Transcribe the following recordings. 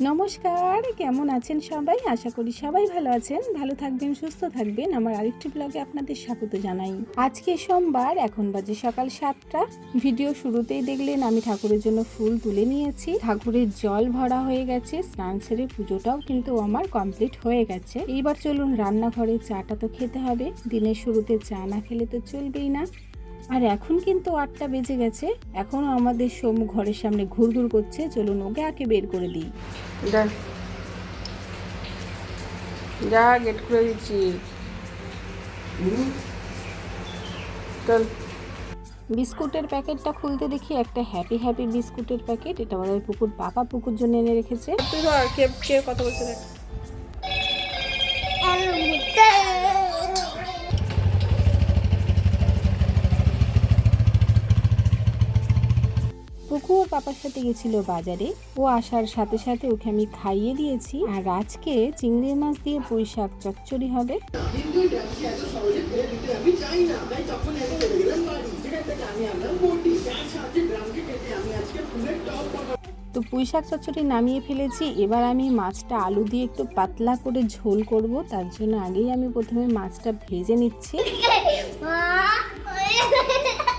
নমস্কার, কেমন আছেন সবাই? আশা করি সবাই ভালো আছেন। ভালো থাকবেন, সুস্থ থাকবেন। আমার আরেকটি ব্লগে আপনাদের স্বাগত জানাই। আজকে সোমবার, এখন বাজে সকাল সাতটা। ভিডিও শুরুতেই দেখলেন, আমি ঠাকুরের জন্য ফুল তুলে নিয়েছি। ঠাকুরের জল ভরা হয়ে গেছে, স্নান সেরে পুজোটাও কিন্তু আমার কমপ্লিট হয়ে গেছে। এইবার চলুন, রান্নাঘরে চাটা তো খেতে হবে। দিনের শুরুতে চা না খেলে তো চলবেই না। আর এখন কিন্তু আটটা বেজে গেছে। এখনও আমাদের সোম ঘরের সামনে ঘুরঘুর করছে। চলুন ওকে আগে বের করে দিই। যা। গেট খুলে দিচ্ছি। চল। বিস্কুটের প্যাকেটটা খুলতে দেখি একটা হ্যাপি হ্যাপি বিস্কুটের প্যাকেট। এটা আমাদের পুকুর পাপা পুকুর জন্য এনে রেখেছে। তুই ধর কে কে কথা বলছে? পুকু ওর পাপার সাথে গেছিল বাজারে। ও আসার সাথে সাথে ওকে আমি খাইয়ে দিয়েছি। আর আজকে চিংড়ি মাছ দিয়ে পুঁই শাক চচ্চড়ি হবে। তো পুঁই শাক চচ্চড়ি নামিয়ে ফেলেছি। এবার আমি মাছটা আলু দিয়ে একটু পাতলা করে ঝোল করব। তার জন্য আগেই আমি প্রথমে মাছটা ভেজে নিচ্ছি।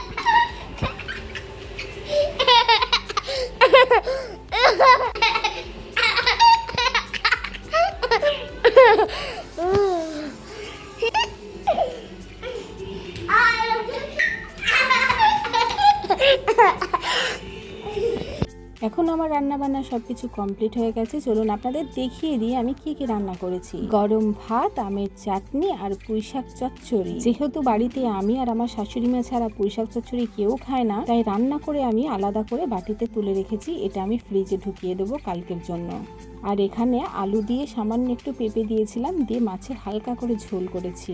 এখন আমার রান্না বান্না সব কিছু কমপ্লিট হয়ে গেছে। চলুন আপনাদের দেখিয়ে দিই আমি কি কি রান্না করেছি। গরম ভাত, আমের চাটনি আর পুঁই শাক চচ্চড়ি। যেহেতু বাড়িতে আমি আর আমার শাশুড়ি মা ছাড়া পুঁই শাক চচ্চড়ি কেউ খায় না, তাই রান্না করে আমি আলাদা করে বাটিতে তুলে রেখেছি। এটা আমি ফ্রিজে ঢুকিয়ে দেবো কালকের জন্য। আর এখানে আলু দিয়ে সামান্য একটু পেঁপে দিয়েছিলাম, দিয়ে মাছের হালকা করে ঝোল করেছি।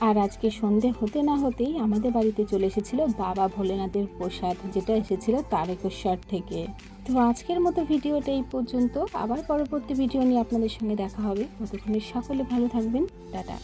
আর আজকে সন্ধে হতে না হতেই আমাদের বাড়িতে চলে এসেছিল বাবা ভোলেনাথের প্রসাদ, যেটা এসেছিল তারেকেশ্বর থেকে। তো আজকের মতো ভিডিওটা এই পর্যন্ত। আবার পরবর্তী ভিডিও নিয়ে আপনাদের সঙ্গে দেখা হবে। ততক্ষণে সকলে ভালো থাকবেন। টাটা।